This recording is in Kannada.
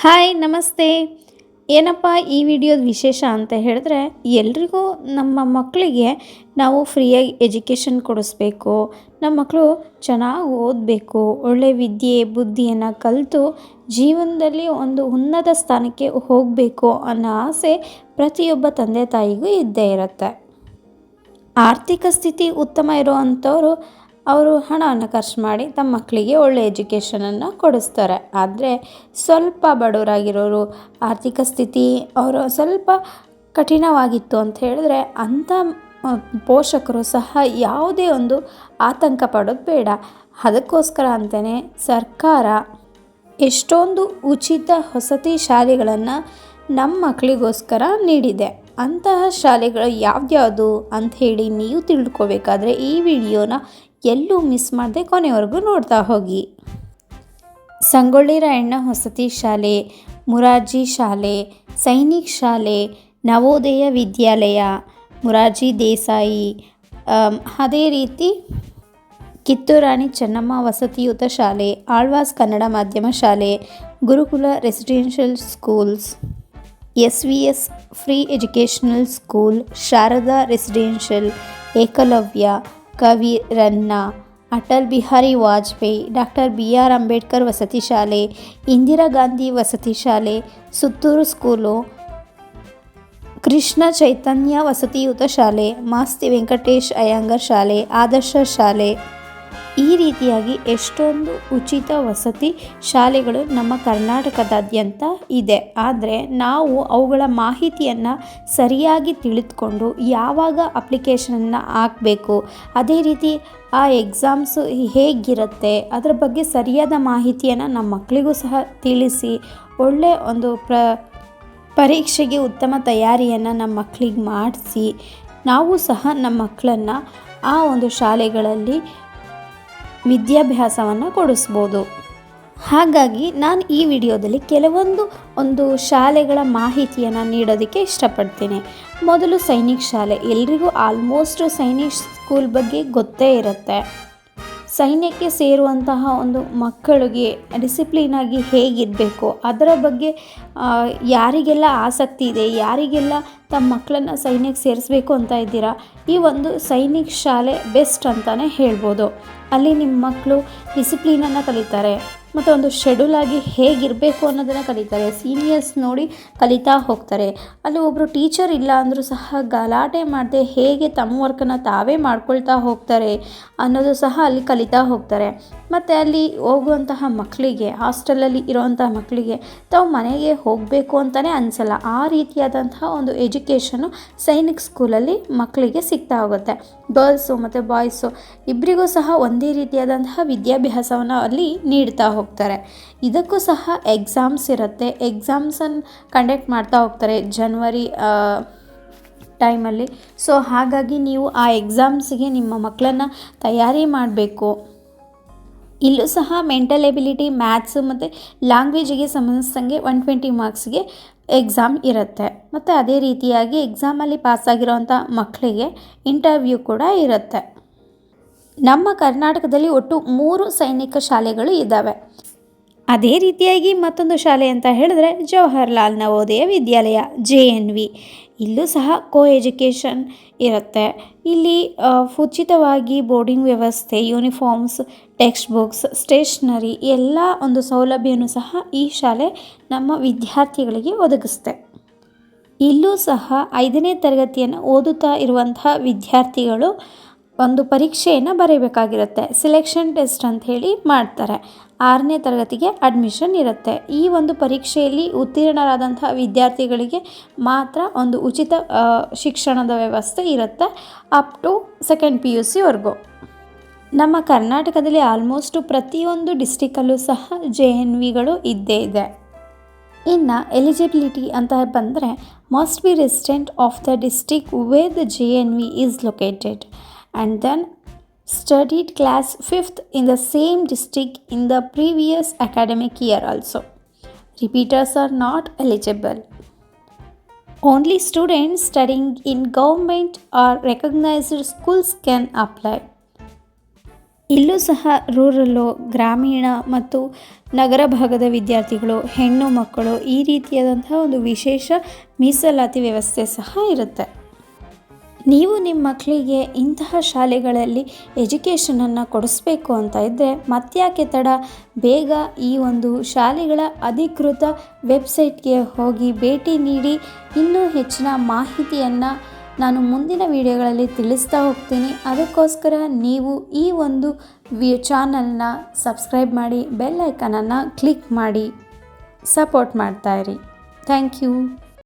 ಹಾಯ್, ನಮಸ್ತೆ. ಏನಪ್ಪ ಈ ವಿಡಿಯೋದ ವಿಶೇಷ ಅಂತ ಹೇಳಿದ್ರೆ, ಎಲ್ರಿಗೂ ನಮ್ಮ ಮಕ್ಕಳಿಗೆ ನಾವು ಫ್ರೀಯಾಗಿ ಎಜುಕೇಷನ್ ಕೊಡಿಸ್ಬೇಕು. ನಮ್ಮ ಮಕ್ಕಳು ಚೆನ್ನಾಗಿ ಓದಬೇಕು, ಒಳ್ಳೆ ವಿದ್ಯೆ, ಬುದ್ಧಿಯನ್ನು ಕಲಿತು ಜೀವನದಲ್ಲಿ ಒಂದು ಉನ್ನತ ಸ್ಥಾನಕ್ಕೆ ಹೋಗಬೇಕು ಅನ್ನೋ ಆಸೆ ಪ್ರತಿಯೊಬ್ಬ ತಂದೆ ತಾಯಿಗೂ ಇದ್ದೇ ಇರುತ್ತೆ. ಆರ್ಥಿಕ ಸ್ಥಿತಿ ಉತ್ತಮ ಇರುವಂಥವ್ರು ಅವರು ಹಣವನ್ನು ಖರ್ಚು ಮಾಡಿ ತಮ್ಮ ಮಕ್ಕಳಿಗೆ ಒಳ್ಳೆ ಎಜುಕೇಷನನ್ನು ಕೊಡಿಸ್ತಾರೆ. ಆದರೆ ಸ್ವಲ್ಪ ಬಡವರಾಗಿರೋರು ಆರ್ಥಿಕ ಸ್ಥಿತಿ ಅವರು ಸ್ವಲ್ಪ ಕಠಿಣವಾಗಿತ್ತು ಅಂತ ಹೇಳಿದ್ರೆ ಅಂಥ ಪೋಷಕರು ಸಹ ಯಾವುದೇ ಒಂದು ಆತಂಕ ಪಡೋದು ಬೇಡ. ಅದಕ್ಕೋಸ್ಕರ ಅಂತಲೇ ಸರ್ಕಾರ ಎಷ್ಟೊಂದು ಉಚಿತ ವಸತಿ ಶಾಲೆಗಳನ್ನು ನಮ್ಮ ಮಕ್ಕಳಿಗೋಸ್ಕರ ನೀಡಿದೆ. ಅಂತಹ ಶಾಲೆಗಳು ಯಾವ್ದ್ಯಾವುದು ಅಂತ ಹೇಳಿ ನೀವು ತಿಳ್ಕೊಬೇಕಾದ್ರೆ ಈ ವಿಡಿಯೋನ ಎಲ್ಲೂ ಮಿಸ್ ಮಾಡದೆ ಕೊನೆವರೆಗೂ ನೋಡ್ತಾ ಹೋಗಿ. ಸಂಗೊಳ್ಳಿ ರಾಯಣ್ಣ ವಸತಿ ಶಾಲೆ, ಮುರಾರ್ಜಿ ಶಾಲೆ, ಸೈನಿಕ್ ಶಾಲೆ, ನವೋದಯ ವಿದ್ಯಾಲಯ, ಮುರಾರ್ಜಿ ದೇಸಾಯಿ ಅದೇ ರೀತಿ ಕಿತ್ತೂರಾಣಿ ಚೆನ್ನಮ್ಮ ವಸತಿಯುತ ಶಾಲೆ, ಆಳ್ವಾಸ್ ಕನ್ನಡ ಮಾಧ್ಯಮ ಶಾಲೆ, Gurukula residential schools S V S free educational school Sharada residential Ekalavya Kavi Ranna Atal Bihari Vajpayee doctor B R Ambedkar ವಸತಿ ಶಾಲೆ ಇಂದಿರಾ ಗಾಂಧಿ ವಸತಿ ಶಾಲೆ ಸುತ್ತೂರು ಸ್ಕೂಲು ಕೃಷ್ಣ ಚೈತನ್ಯ ವಸತಿಯುತ ಶಾಲೆ ಮಾಸ್ತಿ ವೆಂಕಟೇಶ್ ಅಯ್ಯಂಗರ್ ಶಾಲೆ ಆದರ್ಶ ಶಾಲೆ ಈ ರೀತಿಯಾಗಿ ಎಷ್ಟೊಂದು ಉಚಿತ ವಸತಿ ಶಾಲೆಗಳು ನಮ್ಮ ಕರ್ನಾಟಕದಾದ್ಯಂತ ಇದೆ. ಆದರೆ ನಾವು ಅವುಗಳ ಮಾಹಿತಿಯನ್ನು ಸರಿಯಾಗಿ ತಿಳಿದುಕೊಂಡು ಯಾವಾಗ ಅಪ್ಲಿಕೇಶನನ್ನು ಹಾಕಬೇಕು, ಅದೇ ರೀತಿ ಆ ಎಕ್ಸಾಮ್ಸು ಹೇಗಿರುತ್ತೆ, ಅದರ ಬಗ್ಗೆ ಸರಿಯಾದ ಮಾಹಿತಿಯನ್ನು ನಮ್ಮ ಮಕ್ಕಳಿಗೂ ಸಹ ತಿಳಿಸಿ ಒಳ್ಳೆಯ ಒಂದು ಪ್ರ, ಪರೀಕ್ಷೆಗೆ ಉತ್ತಮ ತಯಾರಿಯನ್ನು ನಮ್ಮ ಮಕ್ಕಳಿಗೆ ಮಾಡಿಸಿ, ನಾವು ಸಹ ನಮ್ಮ ಮಕ್ಕಳನ್ನು ಆ ಒಂದು ಶಾಲೆಗಳಲ್ಲಿ ವಿದ್ಯಾಭ್ಯಾಸವನ್ನು ಕೊಡಿಸ್ಬೋದು. ಹಾಗಾಗಿ ನಾನು ಈ ವಿಡಿಯೋದಲ್ಲಿ ಕೆಲವೊಂದು ಒಂದು ಶಾಲೆಗಳ ಮಾಹಿತಿಯನ್ನು ನೀಡೋದಕ್ಕೆ ಇಷ್ಟಪಡ್ತೀನಿ. ಮೊದಲು ಸೈನಿಕ್ ಶಾಲೆ. ಎಲ್ರಿಗೂ ಆಲ್ಮೋಸ್ಟ್ ಸೈನಿಕ್ ಸ್ಕೂಲ್ ಬಗ್ಗೆ ಗೊತ್ತೇ ಇರುತ್ತೆ. ಸೈನ್ಯಕ್ಕೆ ಸೇರುವಂತಹ ಒಂದು ಮಕ್ಕಳಿಗೆ ಡಿಸಿಪ್ಲಿನಾಗಿ ಹೇಗಿರಬೇಕು? ಅದರ ಬಗ್ಗೆ ಯಾರಿಗೆಲ್ಲ ಆಸಕ್ತಿ ಇದೆ? ಯಾರಿಗೆಲ್ಲ ತಮ್ಮ ಮಕ್ಕಳನ್ನು ಸೈನ್ಯಕ್ಕೆ ಸೇರಿಸ್ಬೇಕು ಅಂತ ಇದ್ದೀರಾ? ಈ ಒಂದು ಸೈನಿಕ್ ಶಾಲೆ ಬೆಸ್ಟ್ ಅಂತಲೇ ಹೇಳ್ಬೋದು. ಅಲ್ಲಿ ನಿಮ್ಮ ಮಕ್ಕಳು ಡಿಸಿಪ್ಲೀನನ್ನು ಕಲಿತಾರೆ. ಮತ್ತು ಒಂದು ಶೆಡ್ಯೂಲ್ ಆಗಿ ಹೇಗಿರಬೇಕು ಅನ್ನೋದನ್ನು ಕಲಿತಾರೆ. ಸೀನಿಯರ್ಸ್ ನೋಡಿ ಕಲಿತಾ ಹೋಗ್ತಾರೆ. ಅಲ್ಲಿ ಒಬ್ಬರು ಟೀಚರ್ ಇಲ್ಲ ಅಂದರೂ ಸಹ ಗಲಾಟೆ ಮಾಡದೆ ಹೇಗೆ ತಮ್ಮ ವರ್ಕನ್ನು ತಾವೇ ಮಾಡ್ಕೊಳ್ತಾ ಹೋಗ್ತಾರೆ ಅನ್ನೋದು ಸಹ ಅಲ್ಲಿ ಕಲಿತಾ ಹೋಗ್ತಾರೆ. ಮತ್ತು ಅಲ್ಲಿ ಹೋಗುವಂತಹ ಮಕ್ಕಳಿಗೆ ಹಾಸ್ಟೆಲಲ್ಲಿ ಇರುವಂತಹ ಮಕ್ಕಳಿಗೆ ತಾವು ಮನೆಗೆ ಹೋಗಬೇಕು ಅಂತಲೇ ಅನಿಸಲ್ಲ. ಆ ರೀತಿಯಾದಂತಹ ಒಂದು ಎಜುಕೇಷನು ಸೈನಿಕ್ ಸ್ಕೂಲಲ್ಲಿ ಮಕ್ಕಳಿಗೆ ಸಿಗ್ತಾ ಹೋಗುತ್ತೆ. ಗರ್ಲ್ಸು ಮತ್ತು ಬಾಯ್ಸು ಇಬ್ಬರಿಗೂ ಸಹ ಒಂದೇ ರೀತಿಯಾದಂತಹ ವಿದ್ಯಾಭ್ಯಾಸವನ್ನು ಅಲ್ಲಿ ನೀಡ್ತಾ ಹೋಗ್ತಾರೆ. ಇದಕ್ಕೂ ಸಹ ಎಕ್ಸಾಮ್ಸ್ ಇರುತ್ತೆ. ಎಕ್ಸಾಮ್ಸನ್ನು ಕಂಡಕ್ಟ್ ಮಾಡ್ತಾ ಹೋಗ್ತಾರೆ ಜನ್ವರಿ ಟೈಮಲ್ಲಿ ಸೊ ಹಾಗಾಗಿ ನೀವು ಆ ಎಕ್ಸಾಮ್ಸಿಗೆ ನಿಮ್ಮ ಮಕ್ಕಳನ್ನು ತಯಾರಿ ಮಾಡಬೇಕು. ಇಲ್ಲೂ ಸಹ ಮೆಂಟಲ್ ಎಬಿಲಿಟಿ ಮ್ಯಾಥ್ಸು ಮತ್ತು ಲ್ಯಾಂಗ್ವೇಜಿಗೆ ಸಂಬಂಧಿಸಿದಂಗೆ ಒನ್ ಟ್ವೆಂಟಿ ಮಾರ್ಕ್ಸ್ಗೆ ಎಕ್ಸಾಮ್ ಇರುತ್ತೆ. ಮತ್ತು ಅದೇ ರೀತಿಯಾಗಿ ಎಕ್ಸಾಮಲ್ಲಿ ಪಾಸಾಗಿರೋವಂಥ ಮಕ್ಕಳಿಗೆ ಇಂಟರ್ವ್ಯೂ ಕೂಡ ಇರುತ್ತೆ. ನಮ್ಮ ಕರ್ನಾಟಕದಲ್ಲಿ ಒಟ್ಟು ಮೂರು ಸೈನಿಕ ಶಾಲೆಗಳು ಇದ್ದಾವೆ ಅದೇ ರೀತಿಯಾಗಿ ಮತ್ತೊಂದು ಶಾಲೆ ಅಂತ ಹೇಳಿದ್ರೆ Jawaharlal Navodaya Vidyalaya J N V ಇಲ್ಲೂ ಸಹ ಕೋ ಎಜುಕೇಷನ್ ಇರುತ್ತೆ. ಇಲ್ಲಿ ಉಚಿತವಾಗಿ ಬೋರ್ಡಿಂಗ್ ವ್ಯವಸ್ಥೆ ಯೂನಿಫಾರ್ಮ್ಸ್ ಟೆಕ್ಸ್ಟ್ ಬುಕ್ಸ್ ಸ್ಟೇಷ್ನರಿ ಎಲ್ಲ ಒಂದು ಸೌಲಭ್ಯವನ್ನು ಸಹ ಈ ಶಾಲೆ ನಮ್ಮ ವಿದ್ಯಾರ್ಥಿಗಳಿಗೆ ಒದಗಿಸುತ್ತೆ. ಇಲ್ಲೂ ಸಹ ಐದನೇ ತರಗತಿಯನ್ನು ಓದುತ್ತಾ ಇರುವಂತಹ ವಿದ್ಯಾರ್ಥಿಗಳು ಒಂದು ಪರೀಕ್ಷೆಯನ್ನು ಬರೀಬೇಕಾಗಿರುತ್ತೆ. ಸಿಲೆಕ್ಷನ್ ಟೆಸ್ಟ್ ಅಂತ ಹೇಳಿ ಮಾಡ್ತಾರೆ. ಆರನೇ ತರಗತಿಗೆ ಅಡ್ಮಿಷನ್ ಇರುತ್ತೆ. ಈ ಒಂದು ಪರೀಕ್ಷೆಯಲ್ಲಿ ಉತ್ತೀರ್ಣರಾದಂಥ ವಿದ್ಯಾರ್ಥಿಗಳಿಗೆ ಮಾತ್ರ ಒಂದು ಉಚಿತ ಶಿಕ್ಷಣದ ವ್ಯವಸ್ಥೆ ಇರುತ್ತೆ. Up to second P U ಸಿವರೆಗೂ ನಮ್ಮ ಕರ್ನಾಟಕದಲ್ಲಿ ಆಲ್ಮೋಸ್ಟು ಪ್ರತಿಯೊಂದು ಡಿಸ್ಟಿಕಲ್ಲೂ ಸಹ ಜೆ ಎನ್ ವಿಗಳು ಇದ್ದೇ ಇದೆ. ಇನ್ನು ಎಲಿಜಿಬಿಲಿಟಿ ಅಂತ ಬಂದರೆ must be resident of the district where the J N V is located and then studied class fifth in the same district in the previous academic year also repeaters are not eligible Only students studying in government or recognized schools can apply. ಇಲ್ಲೂ ಸಹ ರೂರಲ್ಲು ಗ್ರಾಮೀಣ ಮತ್ತು ನಗರ ಭಾಗದ ವಿದ್ಯಾರ್ಥಿಗಳು, ಹೆಣ್ಣು ಮಕ್ಕಳು ಈ ರೀತಿಯಾದಂತಹ ಒಂದು ವಿಶೇಷ ಮೀಸಲಾತಿ ವ್ಯವಸ್ಥೆ ಸಹ ಇರುತ್ತೆ. ನೀವು ನಿಮ್ಮ ಮಕ್ಕಳಿಗೆ ಇಂತಹ ಶಾಲೆಗಳಲ್ಲಿ ಎಜುಕೇಷನನ್ನು ಕೊಡಿಸ್ಬೇಕು ಅಂತ ಇದ್ದರೆ ಮತ್ತ್ಯಾಕೆ ತಡ? ಬೇಗ ಈ ಒಂದು ಶಾಲೆಗಳ ಅಧಿಕೃತ ವೆಬ್ಸೈಟ್ಗೆ ಹೋಗಿ ಭೇಟಿ ನೀಡಿ, ಇನ್ನೂ ಹೆಚ್ಚಿನ ಮಾಹಿತಿಯನ್ನು ನಾನು ಮುಂದಿನ ವಿಡಿಯೋಗಳಲ್ಲಿ ತಿಳಿಸ್ತಾ ಹೋಗ್ತೀನಿ. ಅದಕ್ಕೋಸ್ಕರ ನೀವು ಈ ಒಂದು ಚಾನಲ್ನ ಸಬ್ಸ್ಕ್ರೈಬ್ ಮಾಡಿ ಬೆಲ್ ಐಕನನ್ನು ಕ್ಲಿಕ್ ಮಾಡಿ ಸಪೋರ್ಟ್ ಮಾಡ್ತಾಯಿರಿ ಥ್ಯಾಂಕ್ ಯು